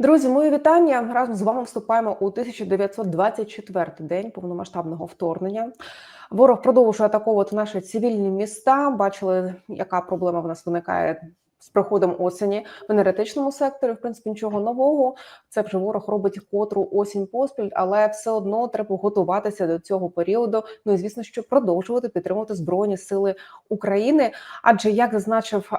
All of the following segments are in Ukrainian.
Друзі, мої вітання. Разом з вами вступаємо у 1924 день повномасштабного вторгнення. Ворог продовжує атаковувати наші цивільні міста. Бачили, яка проблема в нас виникає з приходом осені в енергетичному секторі. В принципі, нічого нового. Це вже ворог робить котру осінь поспіль, але все одно треба готуватися до цього періоду. Ну і звісно, що продовжувати підтримувати збройні сили України. Адже як зазначив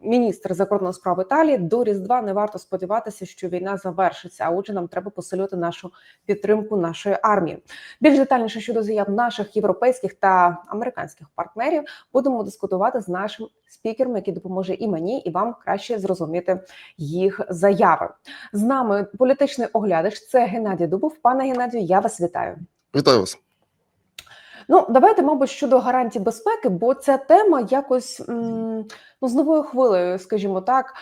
міністр закордонних справ Італії, до Різдва не варто сподіватися, що війна завершиться. А отже, нам треба посилювати нашу підтримку нашої армії. Більш детальніше щодо заяв наших європейських та американських партнерів будемо дискутувати з нашим спікером, який допоможе і мені, і вам краще зрозуміти їх заяви. З нами політичний оглядач. Це Геннадій Дубов. Пане Геннадію, я вас вітаю. Вітаю вас. Ну, давайте, мабуть, щодо гарантій безпеки, бо ця тема якось ну з новою хвилею, скажімо так,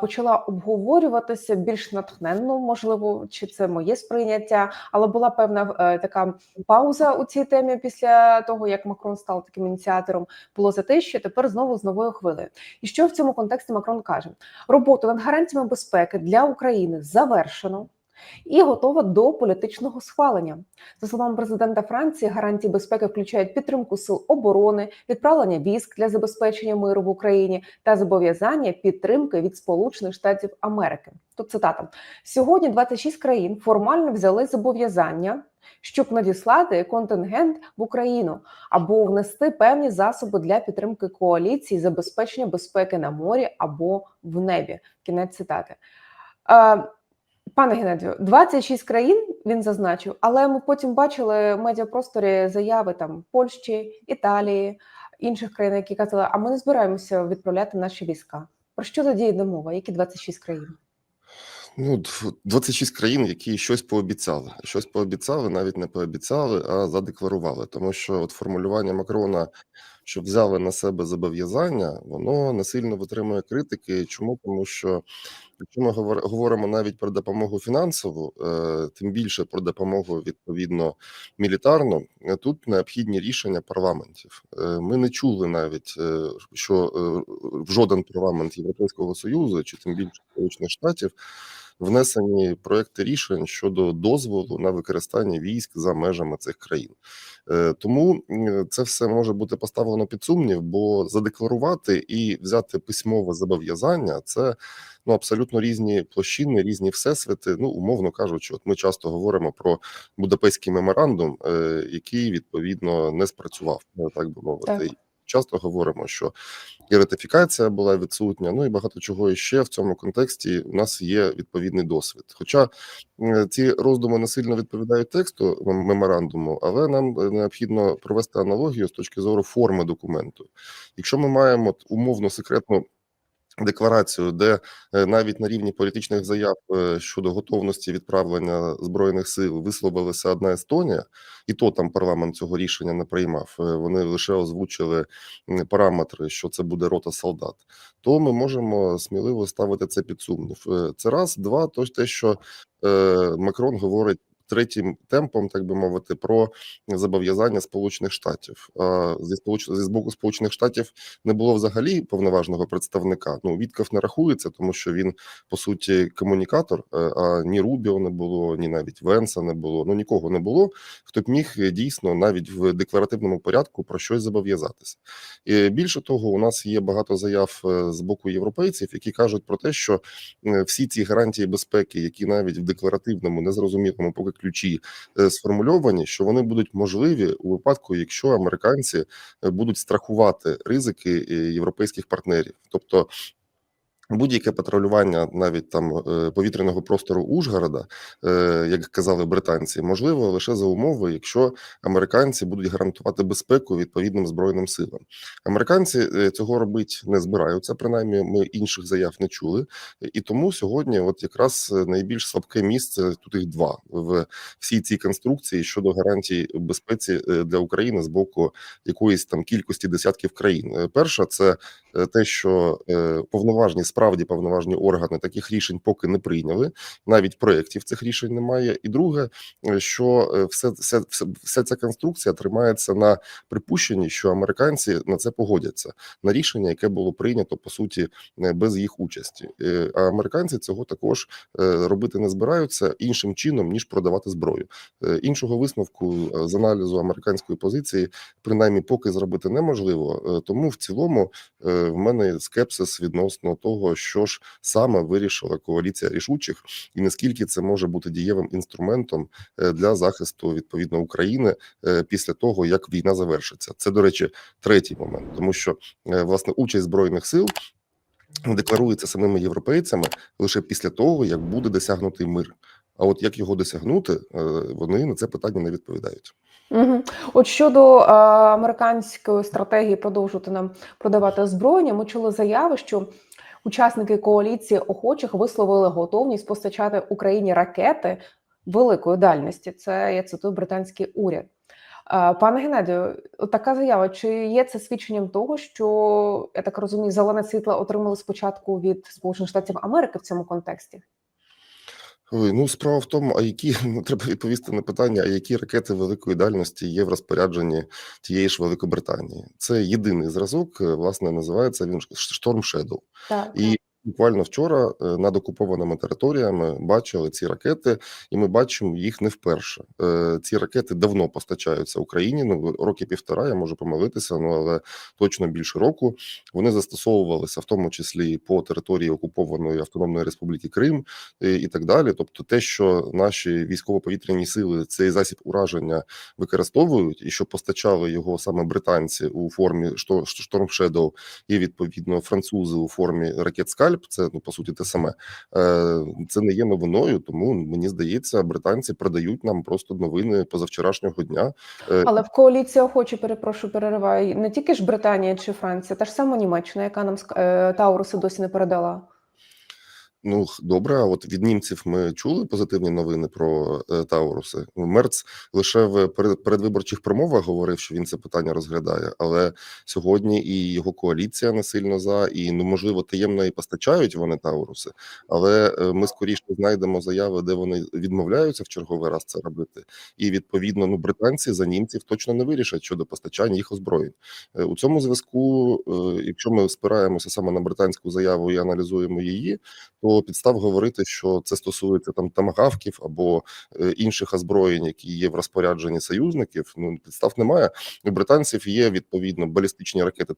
почала обговорюватися більш натхненно, можливо, чи це моє сприйняття, але була певна е, така пауза у цій темі після того, як Макрон став таким ініціатором. Було за те, що тепер знову з новою хвилею. І що в цьому контексті Макрон каже: роботу над гарантіями безпеки для України завершено і готова до політичного схвалення. За словами президента Франції, гарантії безпеки включають підтримку сил оборони, відправлення військ для забезпечення миру в Україні та зобов'язання підтримки від Сполучених Штатів Америки. Тут цитата сьогодні: 26 країн формально взяли зобов'язання. Щоб надіслати контингент в Україну або внести певні засоби для підтримки коаліції, забезпечення безпеки на морі або в небі. Кінець цитати. Пане Геннадію, 26 країн він зазначив, але ми потім бачили в медіапросторі заяви там Польщі, Італії, інших країн, які казали, а ми не збираємося відправляти наші війська. Про що тоді йде мова? Які 26 країн? Ну, 26 країн, які щось пообіцяли. Щось пообіцяли, навіть не пообіцяли, а задекларували. Тому що от формулювання Макрона, що взяли на себе зобов'язання, воно не сильно витримує критики. Чому? Тому що якщо ми говоримо навіть про допомогу фінансову, е, тим більше про допомогу відповідно мілітарну, е, тут необхідні рішення парламентів. Е, ми не чули навіть, що в жоден парламент Європейського союзу чи тим більше Сполучених Штатів внесені проекти рішень щодо дозволу на використання військ за межами цих країн. Тому це все може бути поставлено під сумнів, бо задекларувати і взяти письмове зобов'язання це ну абсолютно різні площини, різні всесвіти. Ну умовно кажучи, от ми часто говоримо про Будапештський меморандум, який відповідно не спрацював, так би мовити. Так. Часто говоримо, що і ратифікація була відсутня. Ну і багато чого іще в цьому контексті у нас є відповідний досвід. Хоча ці роздуми не сильно відповідають тексту меморандуму, але нам необхідно провести аналогію з точки зору форми документу. Якщо ми маємо умовно секретну декларацію, де е, навіть на рівні політичних заяв е, щодо готовності відправлення збройних сил висловилася одна Естонія, і то там парламент цього рішення не приймав. Е, вони лише озвучили параметри, що це буде рота солдат. То ми можемо сміливо ставити це під сумнів. Це раз, два, то те, що Макрон говорить третім темпом, так би мовити, про зобов'язання Сполучених Штатів. Зі сполуч... зі боку Сполучених Штатів не було взагалі повноважного представника. Ну Вітков не рахується, тому що він по суті комунікатор. Е, а ні Рубіо не було, ні навіть Венса не було. Ну нікого не було. Хто б міг е, дійсно навіть в декларативному порядку про щось зобов'язатися. І Більше того, у нас є багато заяв е, з боку європейців, які кажуть про те, що всі ці гарантії безпеки, які навіть в декларативному незрозумілому поки ключі е, сформульовані, що вони будуть можливі у випадку, якщо американці е, будуть страхувати ризики е, європейських партнерів, тобто Будь-яке патрулювання навіть там е, повітряного простору Ужгорода, е, як казали британці, можливо лише за умови, якщо американці будуть гарантувати безпеку відповідним збройним силам. Американці е, цього робити не збираються. Принаймні, ми інших заяв не чули, і тому сьогодні, от якраз найбільш слабке місце тут їх два в всій цій конструкції щодо гарантій безпеці для України з боку якоїсь там кількості десятків країн. Перша це те, що повноважні справи справді повноважні органи таких рішень поки не прийняли, навіть проєктів цих рішень немає. І друге, е, що е, все, все, все, вся ця конструкція тримається на припущенні, що американці на це погодяться на рішення, яке було прийнято по суті е, без їх участі. А американці цього також робити не збираються іншим чином ніж продавати зброю. Іншого висновку з аналізу американської позиції, принаймні, поки зробити неможливо. Тому в цілому в мене скепсис відносно того, що ж саме вирішила коаліція рішучих, і наскільки це може бути дієвим інструментом е, для захисту відповідно України е, після того, як війна завершиться. Це до речі, третій момент, тому що е, власне участь збройних сил. Декларується самими європейцями лише після того, як буде досягнутий мир. А от як його досягнути, вони на це питання не відповідають. Угу. От щодо е, американської стратегії продовжувати нам продавати озброєння, ми чули заяви, що учасники коаліції охочих висловили готовність постачати Україні ракети великої дальності. Це я цитую британський уряд. Пане Геннадію, така заява. Чи є це свідченням того, що я так розумію, зелене світло отримали спочатку від Сполучених Штатів Америки в цьому контексті? Ой, ну справа в тому, а які ну треба відповісти на питання, а які ракети великої дальності є в розпорядженні тієї ж Великобританії? Це єдиний зразок, е, власне, називається він Шторм Шедоу. І буквально вчора е, над окупованими територіями бачили ці ракети, і ми бачимо їх не вперше. Е, Ці ракети давно постачаються Україні. Ну роки півтора, я можу помилитися, ну але точно більше року. Вони застосовувалися в тому числі по території окупованої Автономної Республіки Крим е, і так далі. Тобто, те, що наші військово-повітряні сили цей засіб ураження використовують, і що постачали його саме британці у формі «Што- Storm Shadow і відповідно французи у формі ракет Скальп. Це ну по суті те саме. Е, Це не є новиною, тому мені здається, британці продають нам просто новини позавчорашнього дня. Е, Але в коаліції охочі, перепрошую, перериваю не тільки ж Британія чи Франція, та ж сама Німеччина, яка нам е, Тауруси досі не передала. Ну добре, а от від німців ми чули позитивні новини про е, Тауруси. Мерц лише в перед- передвиборчих промовах говорив, що він це питання розглядає. Але сьогодні і його коаліція не сильно за, і ну можливо таємно і постачають вони Тауруси. Але е, ми скоріше знайдемо заяви, де вони відмовляються в черговий раз це робити. І відповідно, ну британці за німців точно не вирішать щодо постачання їх озброєнь. Е, У цьому зв'язку, якщо ми спираємося саме на британську заяву і аналізуємо її, то підстав говорити, що це стосується там тамагавків або е, інших озброєнь, які є в розпорядженні союзників. Ну підстав немає. У британців є відповідно балістичні ракети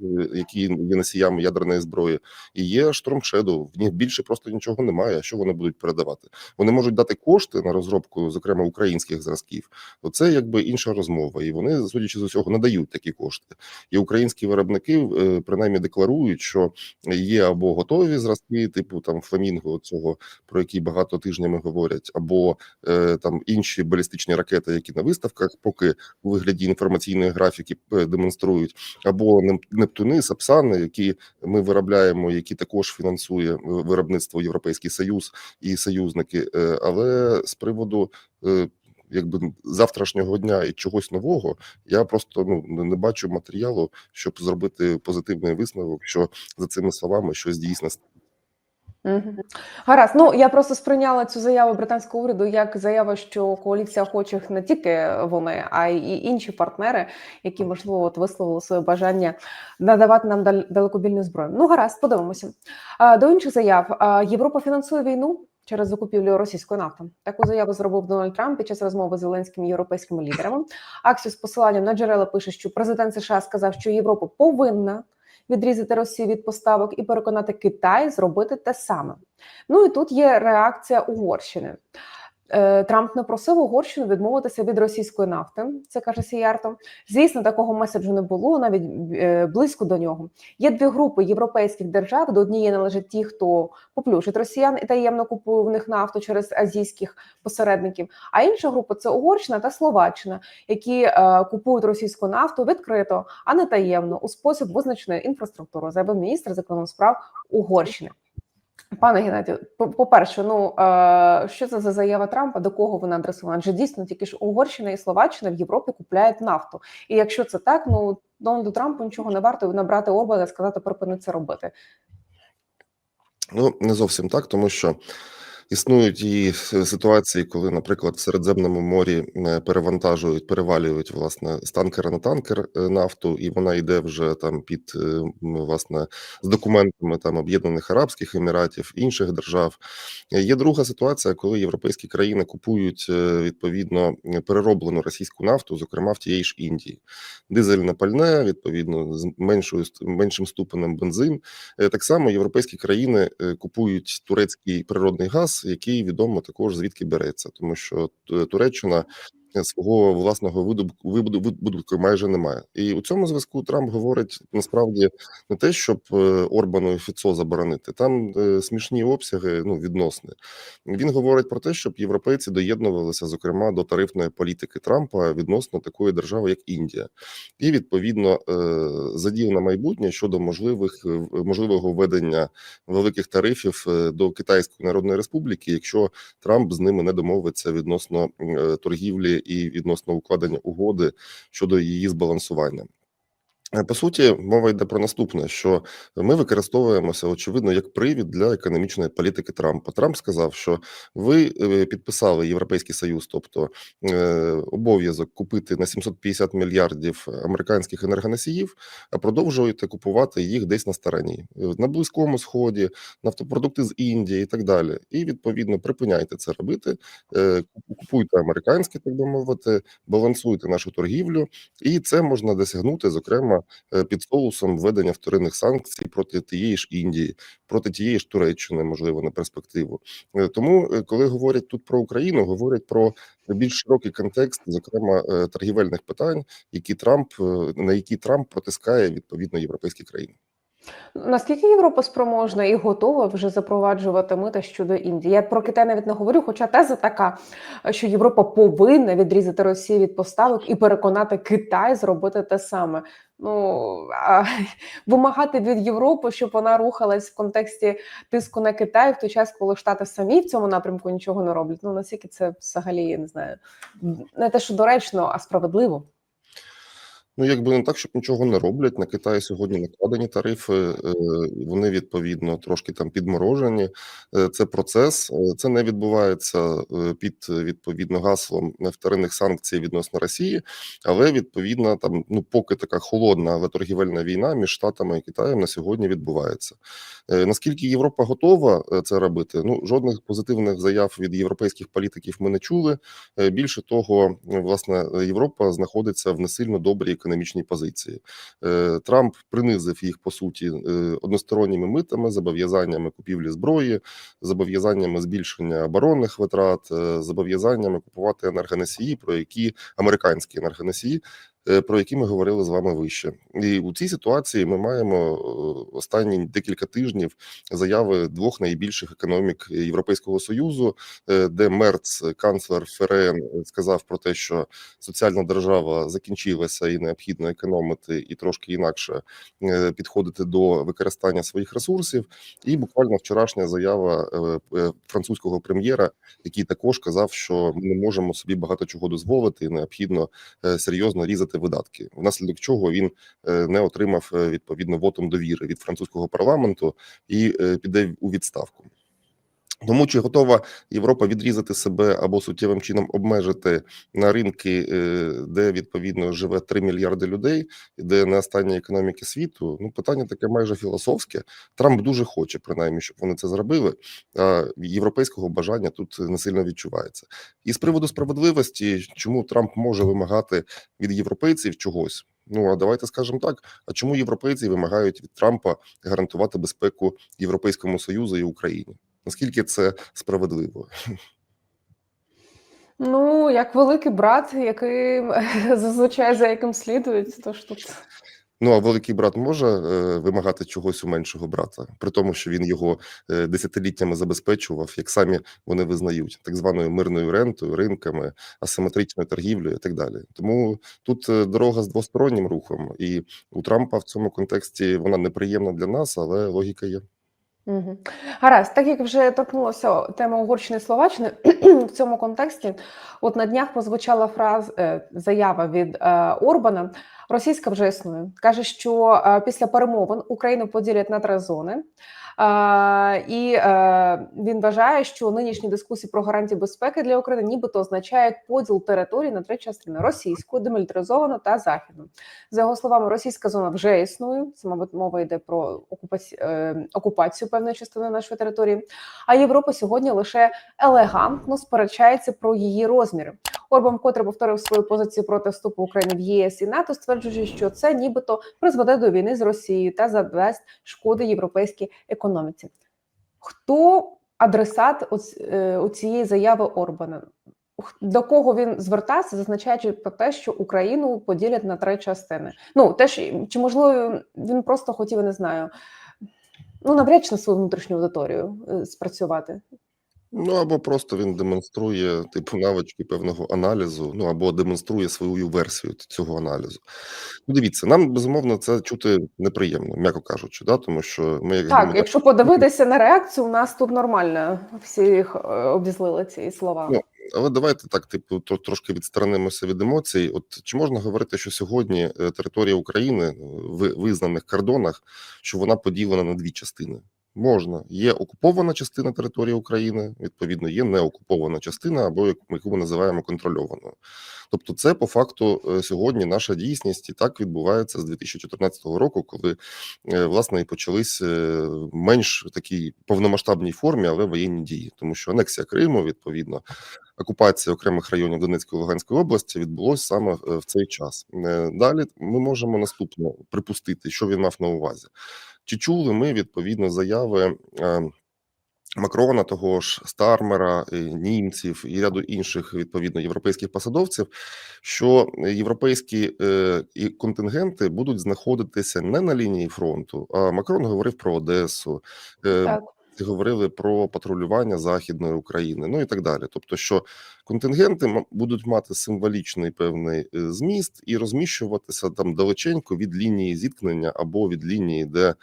е, які є носіями ядерної зброї, і є Shadow. В них більше просто нічого немає. Що вони будуть передавати? Вони можуть дати кошти на розробку, зокрема українських зразків. То це якби інша розмова, і вони, судячи з усього, надають такі кошти. І українські виробники е, принаймні декларують, що є або готові зразки, типу там фламінго, цього про які багато тижнями говорять, або е, там інші балістичні ракети, які на виставках, поки у вигляді інформаційної графіки е, демонструють, або Нептуни, Сапсани, які ми виробляємо, які також фінансує е, виробництво Європейський Союз і союзники. Е, але з приводу. е, Якби завтрашнього дня і чогось нового, я просто ну не бачу матеріалу, щоб зробити позитивний висновок, що за цими словами щось дійсно Мгм. Гаразд. Ну я просто сприйняла цю заяву британського уряду як заяву, що коаліція охочих не тільки вони, а й інші партнери, які можливо от висловили своє бажання надавати нам далекобільну зброю. Ну гаразд, подивимося. До інших заяв Європа фінансує війну. Через закупівлю російської нафти таку заяву зробив Дональд Трамп під час розмови з зеленськими європейськими лідерами. Аксіо з посиланням на джерела пише, що президент США сказав, що Європа повинна відрізати Росію від поставок і переконати Китай зробити те саме. Ну і тут є реакція Угорщини. Е, Трамп не просив Угорщину відмовитися від російської нафти. Це каже Сіярто. Звісно, такого меседжу не було навіть е, близько до нього. Є дві групи європейських держав. До однієї належать ті, хто поплюшить росіян і таємно купує в них нафту через азійських посередників. А інша група це Угорщина та Словаччина, які е, купують російську нафту відкрито, а не таємно у спосіб визначеної інфраструктури, заявив міністр закордонних справ Угорщини. Пане Геннадію, по- по-перше, ну е, що це за заява Трампа? До кого вона адресована? Адже дійсно тільки ж Угорщина і Словаччина в Європі купляють нафту. І якщо це так, ну Дональду Трампу нічого не варто набрати Орбана і сказати припини це робити. Ну, не зовсім так, тому що існують і ситуації, коли, наприклад, в Середземному морі, е, перевантажують, перевалюють, власне, з танкера на танкер, е, нафту, і вона йде вже там під, е, власне, з документами там Об'єднаних Арабських Еміратів, інших держав. Е, Є друга ситуація, коли європейські країни купують, е, відповідно, е, перероблену російську нафту, зокрема в тієї ж Індії. Дизельне пальне, відповідно, з меншою меншим ступенем бензин. Е, Так само європейські країни е, купують турецький природний газ, який відомо також звідки береться, тому що Туреччина свого власного видобутку видобутку майже немає. І у цьому зв'язку Трамп говорить насправді не те, щоб е, Орбану і Фіцо заборонити. Там е, смішні обсяги, ну відносні. Він говорить про те, щоб європейці доєднувалися, зокрема, до тарифної політики Трампа відносно такої держави, як Індія, і відповідно е, задів на майбутнє щодо можливих е, можливого введення великих тарифів е, до Китайської Народної Республіки, якщо Трамп з ними не домовиться відносно е, торгівлі і відносно укладення угоди щодо її збалансування. Е, По суті, мова йде про наступне: що ми використовуємося очевидно як привід для економічної політики Трампа. Трамп сказав, що ви е, підписали Європейський Союз, тобто е, обов'язок купити на 750 мільярдів американських енергоносіїв, а продовжуєте купувати їх десь на стороні на близькому сході, нафтопродукти з Індії і так далі. І відповідно припиняйте це робити. Купуйте американське, так би мовити, балансуйте нашу торгівлю, і це можна досягнути, зокрема е, під соусом введення вторинних санкцій проти тієї ж Індії, проти тієї ж Туреччини, можливо, на перспективу. Е, Тому, е, коли говорять тут про Україну, говорять про більш широкий контекст, зокрема торгівельних питань, які Трамп на які Трамп протискає відповідно європейські країни. Наскільки Європа спроможна і готова вже запроваджувати мита щодо Індії? Я про Китай навіть не говорю, хоча теза така, що Європа повинна відрізати Росію від поставок і переконати Китай зробити те саме. Ну а вимагати від Європи, щоб вона рухалась в контексті тиску на Китай в той час, коли Штати самі в цьому напрямку нічого не роблять. Ну наскільки це взагалі я не знаю, не те, що доречно, а справедливо. Ну, якби не так, щоб нічого не роблять. На Китай сьогодні накладені тарифи, е, вони відповідно трошки там підморожені. Е, Це процес, е, це не відбувається під відповідно гаслом вторинних санкцій відносно Росії, але відповідно там ну поки така холодна, торгівельна війна між Штатами і Китаєм на сьогодні відбувається. Е, Наскільки Європа готова е, це робити? Ну жодних позитивних заяв від європейських політиків ми не чули. Е, Більше того, власне, Європа знаходиться в несильно добрій економічній позиції. Трамп принизив їх по суті односторонніми митами, зобов'язаннями купівлі зброї, зобов'язаннями збільшення оборонних витрат, зобов'язаннями купувати енергоносії, про які американські енергоносії. Е, Про які ми говорили з вами вище, і у цій ситуації ми маємо е, останні декілька тижнів заяви двох найбільших економік Європейського союзу, е, де Мерц, канцлер Ферен, сказав про те, що соціальна держава закінчилася і необхідно економити і трошки інакше підходити до використання своїх ресурсів. І буквально вчорашня заява французького прем'єра, який також казав, що ми не можемо собі багато чого дозволити, і необхідно серйозно різати видатки. Внаслідок чого він е, не отримав е, відповідно вотом довіри від французького парламенту і е, піде у відставку. Тому чи готова Європа відрізати себе або суттєвим чином обмежити на ринки, е, де відповідно живе 3 мільярди людей, де не останні економіки світу? Ну питання таке майже філософське. Трамп дуже хоче, принаймні, щоб вони це зробили. А європейського бажання тут не сильно відчувається. І з приводу справедливості, чому Трамп може вимагати від європейців чогось? Ну а давайте скажемо так: а чому європейці вимагають від Трампа гарантувати безпеку Європейському Союзу і Україні? Наскільки це справедливо? Ну, як великий брат, який зазвичай за яким слідують, тож тут. Ну а великий брат може е, вимагати чогось у меншого брата, при тому, що він його е, десятиліттями забезпечував, як самі вони визнають, так званою мирною рентою, ринками, асиметричною торгівлею і так далі. Тому тут е, дорога з двостороннім рухом, і у Трампа в цьому контексті вона неприємна для нас, але логіка є. Гаразд, так як вже торкнулося тема Угорщини і Словаччини в цьому контексті, от на днях прозвучала фраз е, заява від е, Орбана. Російська вже існує. Каже, що е, після перемовин Україну поділять на три зони. І е, він вважає, що нинішні дискусії про гарантії безпеки для України нібито означають поділ території на три частини: російську, демілітаризовану та західну. За його словами, російська зона вже існує. Це мабуть мова йде про е, окупацію певної частини нашої території. А Європа сьогодні лише елегантно сперечається про її розміри. Орбан вкотре повторив свою позицію проти вступу України в ЄС і НАТО, стверджуючи, що це нібито призведе до війни з Росією та завдасть шкоди європейській економіці. Хто адресат е, у цієї заяви Орбана? До кого він звертався, зазначаючи про те, що Україну поділять на три частини? Ну теж чи можливо він просто хотів, я не знаю, ну навряд чи на свою внутрішню аудиторію е, спрацювати. Ну або просто він демонструє типу навички певного аналізу, ну або демонструє свою версію цього аналізу. Ну, дивіться, нам безумовно це чути неприємно, м'яко кажучи, да, тому що ми як Так, громадяни- якщо подивитися на реакцію, у нас тут нормально всі їх е, обізлили ці слова. Ну, Але давайте так, типу, трошки відсторонимося від емоцій. От чи можна говорити, що сьогодні е, територія України в визнаних кордонах, що вона поділена на дві частини? Можна. Є окупована частина території України, відповідно, є неокупована частина, або яку ми називаємо контрольованою. Тобто, це по факту е, сьогодні наша дійсність, і так відбувається з 2014 року, коли е, власне і почались е, менш такій повномасштабній формі, але воєнні дії, тому що анексія Криму, відповідно, окупація окремих районів Донецької Луганської області відбулось саме в цей час. Далі ми можемо наступне припустити, що він мав на увазі. Чи чули ми відповідно заяви е, Макрона, того ж Стармера, е, німців і ряду інших відповідно європейських посадовців, що європейські е, і контингенти будуть знаходитися не на лінії фронту, а Макрон говорив про Одесу. е, Так. Говорили про патрулювання західної України, ну і так далі. Тобто, що контингенти будуть мати символічний певний е, зміст і розміщуватися там далеченько від лінії зіткнення або від лінії, де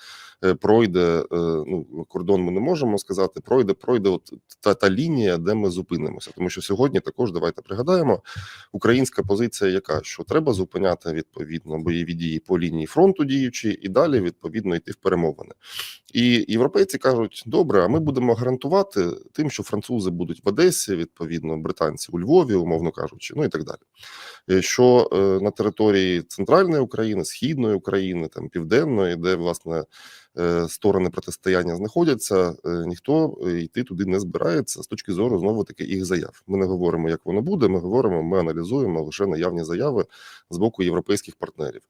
е, пройде е, ну кордон. Ми не можемо сказати, пройде, пройде от та, та лінія, де ми зупинимося. Тому що сьогодні також давайте пригадаємо українська позиція, яка що треба зупиняти відповідно бойові дії по лінії фронту діючі, і далі відповідно йти в перемовини. І європейці кажуть: добре, а ми будемо гарантувати тим, що французи будуть в Одесі, відповідно, британці у Львові, умовно кажучи, ну і так далі. Е, Що е, на території центральної України, східної України, там південної, де власне сторони протистояння знаходяться, е, ніхто е, йти туди не збирається з точки зору знову таки їх заяв. Ми не говоримо, як воно буде. Ми говоримо, ми аналізуємо лише наявні заяви з боку європейських партнерів.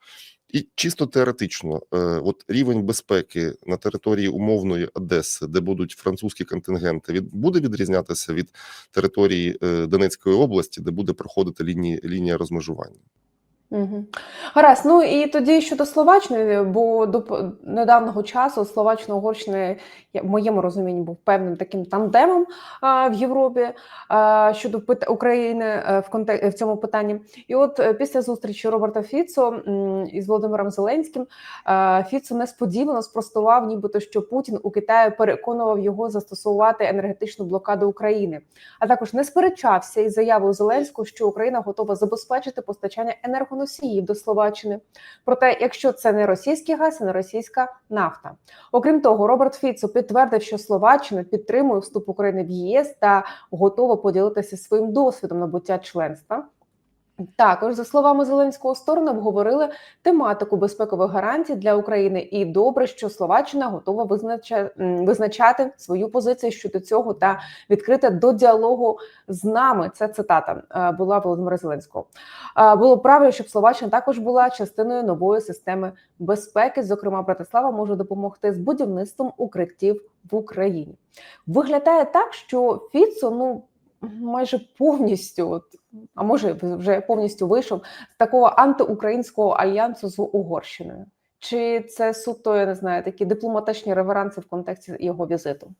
І чисто теоретично, е, от рівень безпеки на території умовної Одеси, де будуть французькі контингенти, від буде відрізнятися від території е, Донецької області, де буде проходити лінії лінія розмежування. Угу. Гаразд, ну і тоді щодо Словаччини, бо до недавнього часу Словаччина Угорщина в моєму розумінні був певним таким тандемом а, в Європі а, щодо пит- України е, в контек- в цьому питанні. І от е, після зустрічі Роберта Фіцо із Володимиром Зеленським е, Фіцо несподівано спростував, нібито що Путін у Китаї переконував його застосувати енергетичну блокаду України а також не сперечався із заявою Зеленського, що Україна готова забезпечити постачання енергоносіїв до Словаччини. Проте, якщо це не російський газ, а не російська нафта. Окрім того, Роберт Фіцо підтвердив, що Словаччина підтримує вступ України в ЄС та готова поділитися своїм досвідом набуття членства. Також, за словами Зеленського, сторони обговорили тематику безпекових гарантій для України, і добре, що Словаччина готова визнача... визначати свою позицію щодо цього та відкрита до діалогу з нами. Це цитата е, була Володимира Зеленського. Е, Було правильно, щоб Словаччина також була частиною нової системи безпеки. Зокрема, Братислава може допомогти з будівництвом укриттів в Україні. Виглядає так, що Фіцо ну майже повністю, а може вже повністю вийшов з такого антиукраїнського альянсу з Угорщиною. Чи це суто, я не знаю, такі дипломатичні реверанси в контексті його візиту?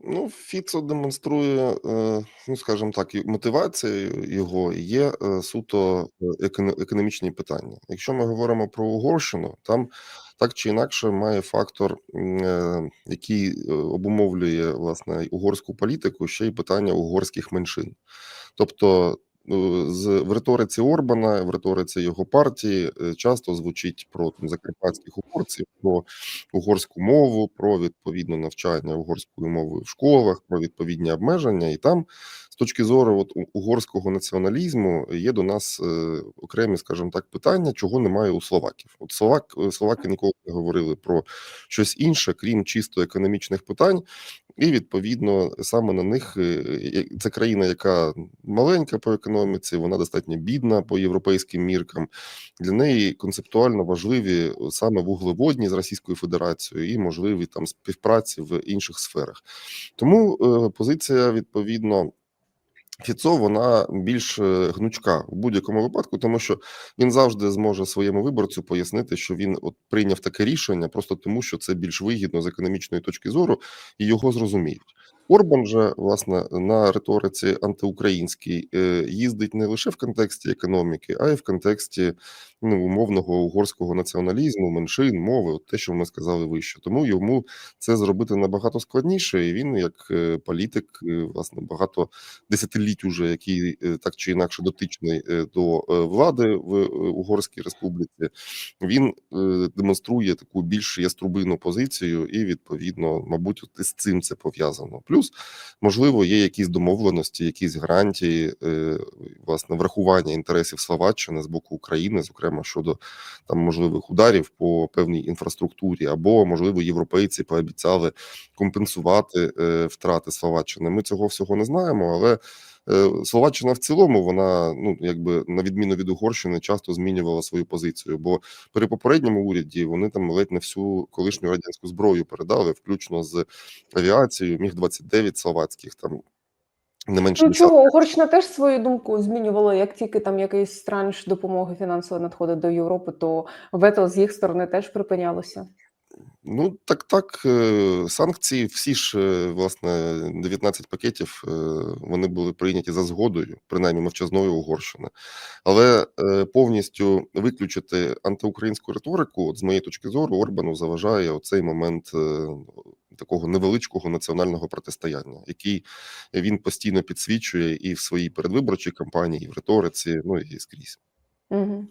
Ну, Фіцо демонструє, е, ну скажімо так, і мотивація його є е, суто е, економічні питання. Якщо ми говоримо про Угорщину, там так чи інакше має фактор, е, який е, обумовлює власне угорську політику, ще й питання угорських меншин. Тобто е, з в риториці Орбана, в риториці його партії часто звучить про там закарпатських угорців, про угорську мову, про відповідне навчання угорською мовою в школах, про відповідні обмеження. І там, точки зору от, угорського націоналізму, є до нас е, окремі, скажімо так, питання, чого немає у словаків. От словак, е, словаки ніколи не говорили про щось інше, крім чисто економічних питань. І відповідно саме на них е, е, це країна, яка маленька по економіці, вона достатньо бідна по європейським міркам. Для неї концептуально важливі саме вуглеводні з Російською Федерацією і можливі там співпраці в інших сферах. Тому е, позиція відповідно. Фіцо вона більш е, гнучка в будь-якому випадку, тому що він завжди зможе своєму виборцю пояснити, що він от прийняв таке рішення, просто тому що це більш вигідно з економічної точки зору, і його зрозуміють. Орбан же власне на риториці антиукраїнській е, їздить не лише в контексті економіки, а й в контексті ну, умовного угорського націоналізму, меншин, мови, от те, що ми сказали вище. Тому йому це зробити набагато складніше, і він, як е, політик, е, власне, багато десятиліть уже, який так чи інакше дотичний до влади в Угорській республіці, він демонструє таку більш яструбину позицію, і відповідно, мабуть, із цим це пов'язано. Плюс, можливо, є якісь домовленості, якісь гарантії, е, власне, врахування інтересів Словаччини з боку України, зокрема щодо там можливих ударів по певній інфраструктурі, або можливо європейці пообіцяли компенсувати е, втрати Словаччини. Ми цього всього не знаємо, але Словаччина в цілому вона ну якби на відміну від Угорщини часто змінювала свою позицію. Бо при попередньому уряді вони там ледь не всю колишню радянську зброю передали, включно з авіацією, міг 29 словацьких там. Не менше Ну чого Угорщина теж свою думку змінювала, як тільки там якийсь транш допомоги фінансової надходить до Європи, то вето з їх сторони теж припинялося. Ну так, так. е, Санкції всі ж е, власне 19 пакетів е, вони були прийняті за згодою, принаймні мовчазною Угорщини. Але повністю виключити антиукраїнську риторику, от з моєї точки зору, Орбану заважає оцей момент такого невеличкого національного протистояння, який він постійно підсвічує і в своїй передвиборчій кампанії, і в риториці, ну і скрізь. Угу.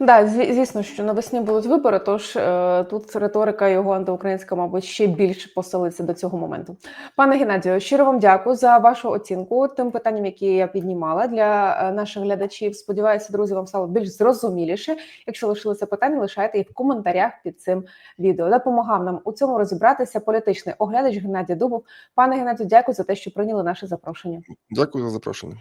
Да, звісно, що навесні будуть вибори, тож е, тут риторика його антиукраїнська, мабуть, ще більше посилиться до цього моменту. Пане Геннадію, щиро вам дякую за вашу оцінку тим питанням, які я піднімала для е, наших глядачів. Сподіваюся, друзі, вам стало більш зрозуміліше. Якщо лишилися питання, лишайте їх в коментарях під цим відео. Допомагав нам у цьому розібратися політичний оглядач Геннадій Дубов. Пане Геннадію, дякую за те, що прийняли наше запрошення. Дякую за запрошення.